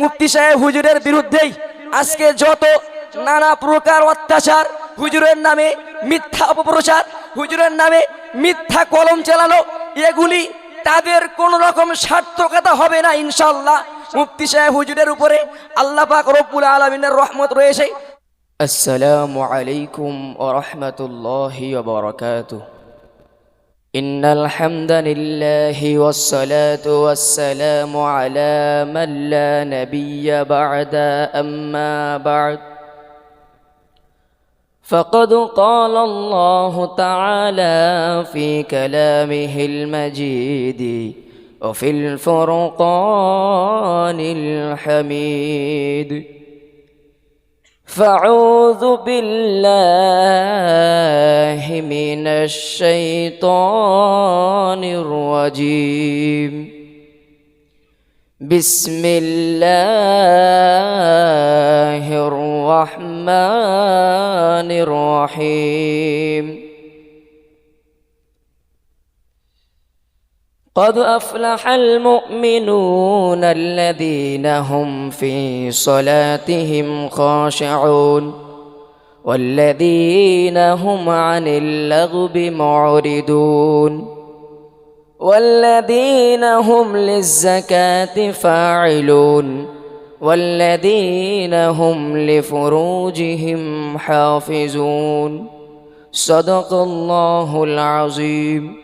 মুফতি সাহেব হুজুরের বিরুদ্ধেই আজকে যত নানা প্রকার অত্যাচার হুজুরের নামে মিথ্যা অপপ্রচার, হুজুরের নামে মিথ্যা কলম চালানো, এগুলি তাদের কোনো রকম সার্থকতা হবে না ইনশাল্লাহ মুফতি সাহেব হুজুরের উপরে আল্লাহ পাক রব্বুল আলমিনের রহমত রয়েছে। আসসালামু আলাইকুম ওরহমতুল্লাহ বারকাতুহ। إن الحمد لله والصلاة والسلام على من لا نبي بعد أما بعد فقد قال الله تعالى في كلامه المجيد وفي الفرقان الحميد فأعوذ بالله من الشيطان الرجيم. بسم الله الرحمن الرحيم. قد أفلح المؤمنون الذين هم في صلاتهم خاشعون والذين هم عن اللغو معرضون والذين هم للزكاة فاعلون والذين هم لفروجهم حافظون صدق الله العظيم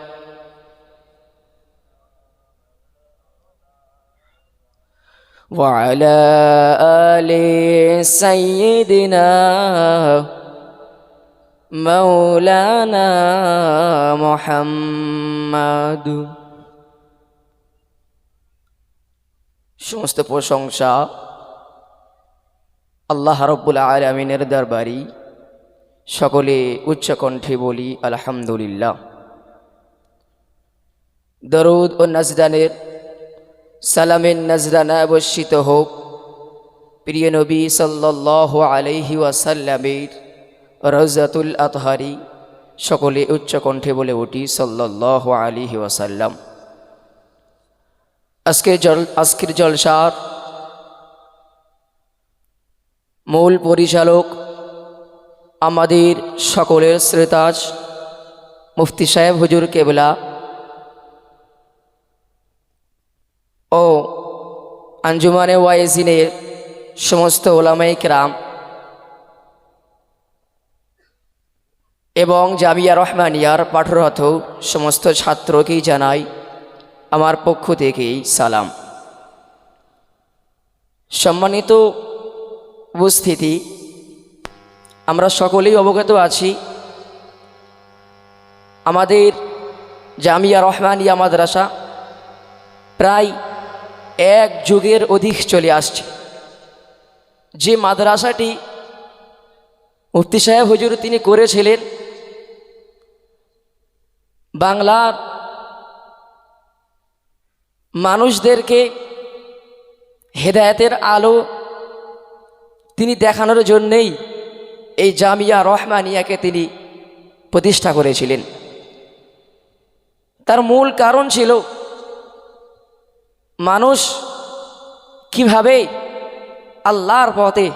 وعلى آل سيدنا مولانا محمد সমস্ত প্রশংসা আল্লাহ রব্বুল আলমিনের দরবারি সকলে উচ্চকণ্ঠে বলি আলহামদুলিল্লাহ দরুদ ও নাজদানের সালামের নজরানা বর্ষিত হোক। প্রিয় নবী সাল্লাহ আলহি ওয়াসাল্লামের রজাতুল আতহারি সকলে উচ্চকণ্ঠে বলে উঠি সাল্লাহ আলিহি ওয়াসাল্লাম। আজকে জল, আজকের জলসার মূল পরিচালক আমাদের সকলের শ্রেতাজ মুফতি সাহেব হুজুর কেবলা ও আঞ্জুমানে ওয়াইজিনের সমস্ত ওলামাই কেরাম এবং জামিয়া রহমানিয়ার পাঠরত সমস্ত ছাত্রকেই জানাই আমার পক্ষ থেকেই সালাম। সম্মানিত উপস্থিতি, আমরা সকলেই অবগত আছি, আমাদের জামিয়া রহমানিয়া মাদ্রাসা প্রায় এক যুগের অধিক চলে আসছে। যে মাদ্রাসাটি মুফতি সাহেব হুজুর তিনি করেছিলেন, বাংলার মানুষদেরকে হেদায়েতের আলো তিনি দেখানোর জন্যেই এই জামিয়া রহমানিয়াকে তিনি প্রতিষ্ঠা করেছিলেন। তার মূল কারণ ছিল মানুষ কীভাবে আল্লাহর পথে,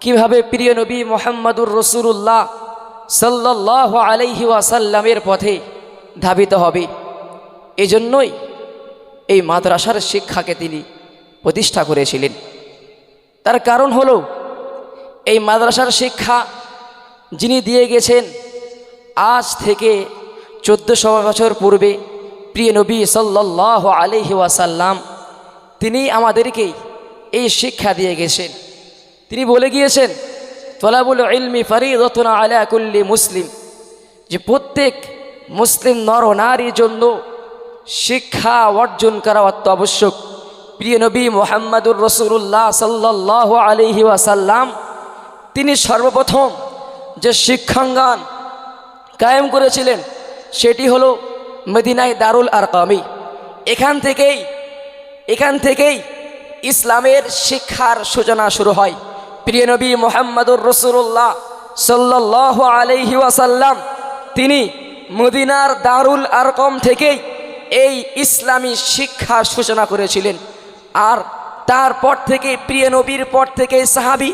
কীভাবে প্রিয় নবী মোহাম্মদুর রসুল্লাহ সাল্লাহ আলাইহি ওয়াসাল্লামের পথে ধাবিত হবে। এজন্যই এই মাদ্রাসার শিক্ষাকে তিনি প্রতিষ্ঠা করেছিলেন। তার কারণ হল, এই মাদ্রাসার শিক্ষা যিনি দিয়ে গেছেন, আজ থেকে চোদ্দোশো বছর পূর্বে প্রিয় নবী সাল্লাহ আলহি ওয়াসাল্লাম, তিনি আমাদেরকে এই শিক্ষা দিয়ে গেছেন। তিনি বলে গিয়েছেন, তোলাবুল ইলমি ফরিদতনা আলা কুল্লি মুসলিম। যে প্রত্যেক মুসলিম নর নারীর জন্য শিক্ষা অর্জন করা অত্য আবশ্যক প্রিয় নবী মোহাম্মদুর রসুল্লাহ সাল্লাহ আলহি ওয়াসাল্লাম, তিনি সর্বপ্রথম যে শিক্ষাঙ্গন কায়েম করেছিলেন, সেটি হলো মদিনায় দারুল আর কামি এখান থেকেই এখান থেকেই ইসলামের শিক্ষার সূচনা শুরু হয়। প্রিয় নবী মোহাম্মদুর রসুল্লাহ সাল্লাহ আলহি ওয়াসাল্লাম, তিনি মদিনার দারুল আরকম থেকেই এই ইসলামী শিক্ষার সূচনা করেছিলেন। আর তারপর থেকে, প্রিয় নবীর পর থেকে সাহাবি,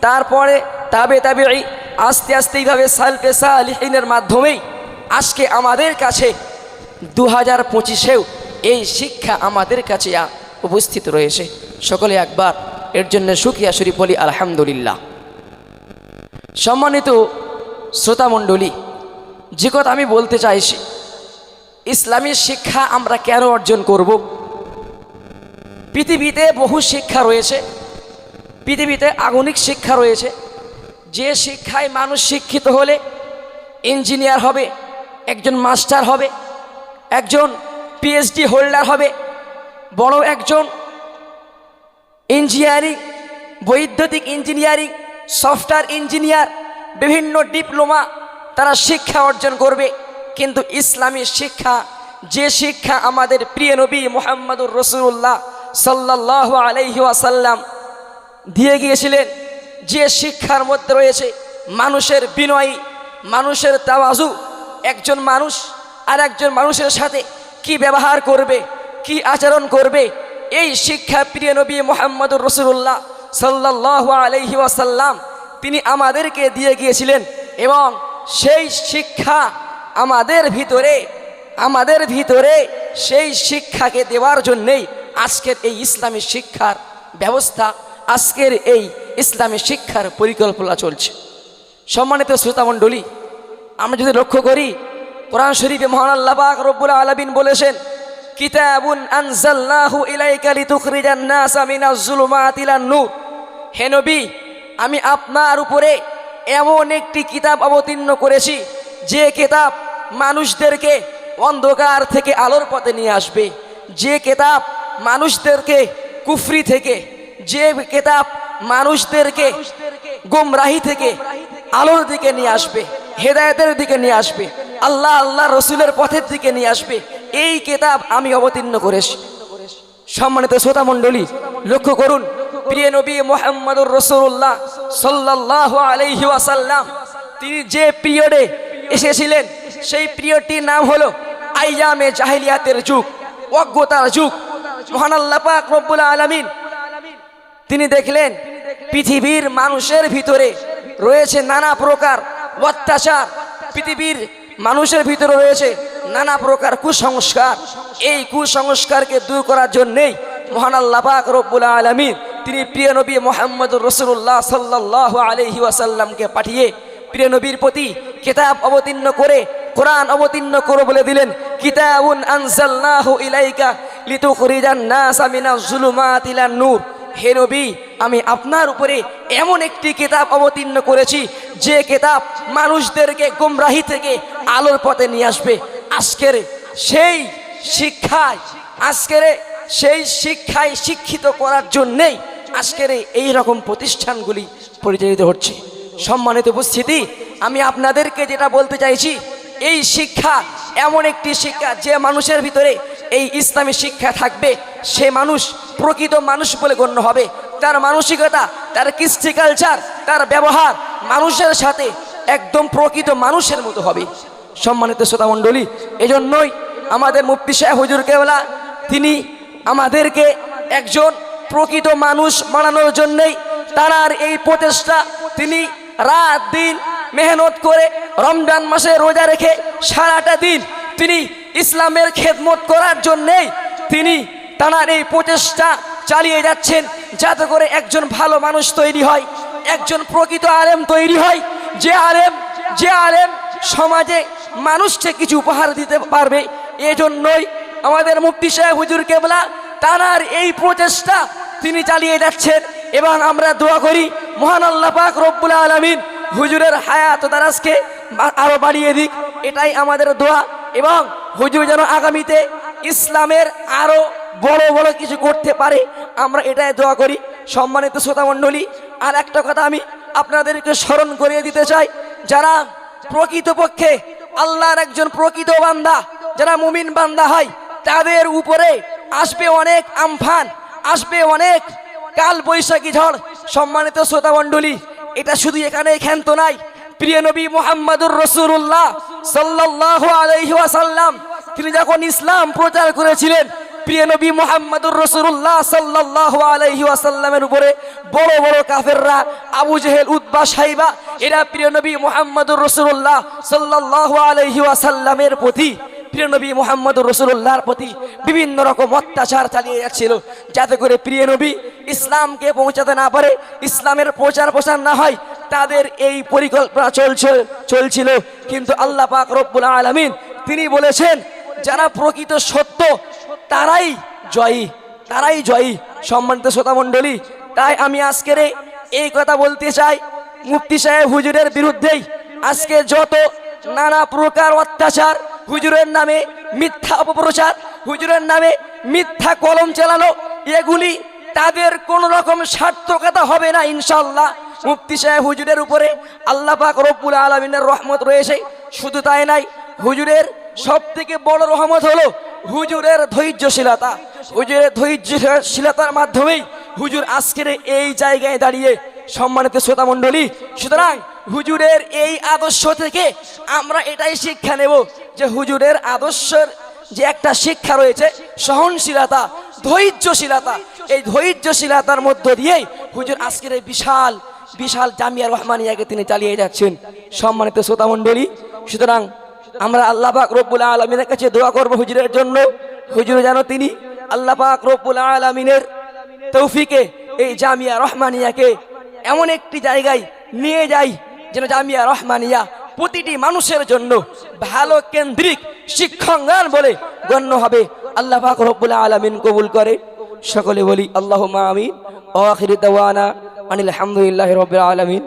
তারপরে তাবে তাবে আস্তে আস্তে এইভাবে সালফে সালিহিনের মাধ্যমেই আজকে আমাদের কাছে দু হাজার পঁচিশেও এই শিক্ষা আমাদের কাছে উপস্থিত রয়েছে। সকলে একবার এর জন্য সুখিয়া শরীফ বলি, আলহামদুলিল্লাহ। সম্মানিত শ্রোতামণ্ডলী, যে কথা আমি বলতে চাইছি, ইসলামী শিক্ষা আমরা কেন অর্জন করব? পৃথিবীতে বহু শিক্ষা রয়েছে, পৃথিবীতে আগুনিক শিক্ষা রয়েছে। যে শিক্ষায় মানুষ শিক্ষিত হলে ইঞ্জিনিয়ার হবে, একজন মাস্টার হবে একজন পিএইচডি হোল্ডার হবে, বড় একজন ইঞ্জিনিয়ারিং বৈদ্যুতিক ইঞ্জিনিয়ারিং সফটওয়্যার ইঞ্জিনিয়ার বিভিন্ন ডিপ্লোমা তারা শিক্ষা অর্জন করবে। কিন্তু ইসলামী শিক্ষা, যে শিক্ষা আমাদের প্রিয় নবী মোহাম্মদুর রসুল্লাহ সাল্লাহ আলহি আসাল্লাম দিয়ে গিয়েছিলেন, যে শিক্ষার মধ্যে রয়েছে মানুষের বিনয়ী, মানুষের তাওয়াজু, একজন মানুষ আর একজন মানুষের সাথে কি ব্যবহার করবে, কি আচরণ করবে, এই শিক্ষা প্রিয় নবী মোহাম্মদুর রসুল্লাহ সাল্লাহ আলহি তিনি আমাদেরকে দিয়ে গিয়েছিলেন এবং সেই শিক্ষা আমাদের ভিতরে আমাদের ভিতরে সেই শিক্ষাকে দেওয়ার জন্যেই আজকের এই ইসলামী শিক্ষার ব্যবস্থা, আজকের এই ইসলামী শিক্ষার পরিকল্পনা চলছে। সম্মানিত শ্রোতামণ্ডলী, আমরা যদি লক্ষ্য করি কোরআন শরীফে মহান আল্লাহ পাক রব্বুল আলামিন বলেছেন, কিতাবুন আনজালনাহু ইলাইকা লিতুখরিজান নাসা মিনাজ জুলুমাতি ইলান নূর। হে নবী, আমি আপনার উপরে এমন একটি কিতাব অবতীর্ণ করেছি, যে কিতাব মানুষদেরকে অন্ধকার থেকে আলোর পথে নিয়ে আসবে। যে কিতাব মানুষদেরকে কুফরি থেকে, যে কিতাব মানুষদেরকে গোমরাহি থেকে আলোর দিকে নিয়ে আসবে, হেদায়েতের দিকে নিয়ে আসবে। আল্লাহ আল্লাহ রসুলের পথের দিকে নিয়ে আসবে। এই কেতাব আমি অবতীর্ণ করেছি। সম্মানিত শ্রোতা মণ্ডলী, লক্ষ্য করুন, প্রিয় নবী মোহাম্মদুর রসুল্লাহ সাল্লাহ আলহি তিনি যে পিরিয়ডে এসেছিলেন, সেই পিরিয়ডটির নাম হলো আইয়ামে জাহিলিয়াতের যুগ, অজ্ঞতার যুগ। মহান আল্লাহ পাক রব্বুল আলামিন, তিনি দেখলেন পৃথিবীর মানুষের ভিতরে রয়েছে নানা প্রকার অত্যাচার, পৃথিবীর মানুষের ভিতরে রয়েছে নানা প্রকার কুসংস্কার। এই কুসংস্কারকে দূর করার জন্যেই মহান আল্লাহ পাক রব্বুল আলমিন তিনি প্রিয় নবী মোহাম্মদ রসুল্লাহ সাল্লাহ আলহি ওয়াসাল্লামকে পাঠিয়ে প্রিয় নবীর প্রতি কেতাব অবতীর্ণ করে, কোরআন অবতীর্ণ করে বলে দিলেন, কিতাবুন আনসাল্লাহ ইলাইকা লিতুখরিজান নাসা মিনাজ জুলুমাতি নূর হে নবী, আমি আপনার উপরে এমন একটি কিতাব অবতীর্ণ করেছি, যে কিতাব মানুষদেরকে, গুমরাহি থেকে আলোর পথে নিয়ে আসবে। আজকের সেই শিক্ষায়, আজকের সেই শিক্ষায় শিক্ষিত করার জন্যেই আজকের এই রকম প্রতিষ্ঠানগুলি পরিচালিত হচ্ছে। সম্মানিত উপস্থিতি, আমি আপনাদেরকে যেটা বলতে চাইছি, এই শিক্ষা এমন একটি শিক্ষা যে মানুষের ভিতরে এই ইসলামী শিক্ষা থাকবে, সে মানুষ প্রকৃত মানুষ বলে গণ্য হবে। তার মানসিকতা, তার কৃষ্টি কালচার তার ব্যবহার মানুষের সাথে একদম প্রকৃত মানুষের মতো হবে। সম্মানিত শ্রোতা মণ্ডলী, এজন্যই আমাদের মুফতি সাহেব হুজুর কেওলা, তিনি আমাদেরকে একজন প্রকৃত মানুষ বানানোর জন্যই তার এই প্রচেষ্টা তিনি রাত দিন মেহনত করে, রমজান মাসে রোজা রেখে সারাটা দিন তিনি ইসলামের খেদমত করার জন্যেই তিনি তার এই প্রচেষ্টা চালিয়ে যাচ্ছেন, যাতে করে একজন ভালো মানুষ তৈরি হয়, একজন প্রকৃত আলেম তৈরি হয়। যে আলেম যে আলেম সমাজে মানুষকে কিছু উপহার দিতে পারবে, এজন্যই আমাদের মুফতি সাহেব হুজুর কেবলা তার এই প্রচেষ্টা তিনি চালিয়ে যাচ্ছেন। এবং আমরা দোয়া করি, মহান আল্লাহ পাক রব্বুল আলমিন হুজুরের হায়াত দারাজকে আরও বাড়িয়ে দিক। এটাই আমাদের দোয়া। এবং হুজুর যেন আগামীতে ইসলামের আরও বড় বড় কিছু করতে পারে, আমরা এটাই দোয়া করি। সম্মানিত শ্রোতা মণ্ডলী, আর একটা কথা আমি আপনাদেরকে স্মরণ করিয়ে দিতে চাই, যারা প্রকৃতপক্ষে আল্লাহর একজন প্রকৃত বান্দা, যারা মুমিন বান্দা হয়, তাদের উপরে আসবে অনেক আমফান, আসবে অনেক কাল বৈশাখী ঝড়। সম্মানিত শ্রোতা মণ্ডলী, এটা শুধু এখানে ক্ষান্ত নাই। প্রিয় নবী মোহাম্মদুর রসুল্লাহ সাল্লাহ আলহি ওয়াসাল্লাম। তিনি যখন ইসলাম প্রচার করেছিলেন, প্রিয় নবী মোহাম্মদুর রসুল্লাহ সাল্লাহ আলহি ওয়াসাল্লামের উপরে, বড় বড় কাফেররা, আবু জেহেল উদ্বা সাইবা, এরা প্রিয় নবী মোহাম্মদুর রসুল্লাহ সাল্লাহ আলহি ওয়াসাল্লামের প্রতি, প্রিয় নবী মোহাম্মদ রসুল্লাহর প্রতি বিভিন্ন রকম অত্যাচার চালিয়ে যাচ্ছিল, যাতে করে প্রিয় নবী ইসলামকে পৌঁছাতে না পারে, ইসলামের প্রচার প্রসার না হয় তাদের এই পরিকল্পনা চলছে, চলছিল। কিন্তু আল্লাহ পাক রব্বুল আলমিন, তিনি বলেছেন, যারা প্রকৃত সত্য, তারাই জয়ী তারাই জয়ী। সম্মানিত শ্রোতা মণ্ডলী, তাই আমি আজকের এই- এই কথা বলতে চাই, মুফতি সাহেব হুজুরের বিরুদ্ধেই। আজকে যত নানা প্রকার অত্যাচার, হুজুরের নামে মিথ্যা অপপ্রচার, হুজুরের নামে মিথ্যা কলম চালানো, এগুলি তাদের কোন রকম সার্থকতা হবে না ইনশাল্লাহ মুফতি সাহেব হুজুরের উপরে আল্লাহ পাক রব্বুল আলমিনের রহমত রয়েছে। শুধু তাই নাই, হুজুরের সব থেকে বড় রহমত হলো হুজুরের ধৈর্যশীলতা। হুজুরের ধৈর্যশীলতার মাধ্যমেই হুজুর আজকের এই জায়গায় দাঁড়িয়ে সম্মানিত শ্রোতা মণ্ডলী, সুতরাং হুজুরের এই আদর্শ থেকে আমরা এটাই শিক্ষা নেব যে হুজুরের আদর্শের যে একটা শিক্ষা রয়েছে, সহনশীলতা, ধৈর্যশীলতা, এই ধৈর্যশীলতার মধ্য দিয়েই হুজুর আজকের এই বিশাল বিশাল জামিয়া রহমানিয়াকে তিনি চালিয়ে যাচ্ছেন সম্মানিত শ্রোতা মণ্ডলী। সুতরাং আমরা আল্লাহ পাক রব্বুল আলমিনের কাছে দোয়া করব হুজুরের জন্য। হুজুর যেন তিনি আল্লাহ পাক রব্বুল আলমিনের তৌফিকে এই জামিয়া রহমানিয়াকে এমন একটি জায়গায় নিয়ে যাই যেন জামিয়া রহমানিয়া প্রতিটি মানুষের জন্য ভালো কেন্দ্রিক শিক্ষাঙ্গন বলে গণ্য হবে। আল্লাহ পাক রব্বুল আলমিন কবুল করে। সকলে বলি আল্লাহ আমিন। ও দাওয়ানা আনিল আলহামদুলিল্লাহ রবিল আলমিন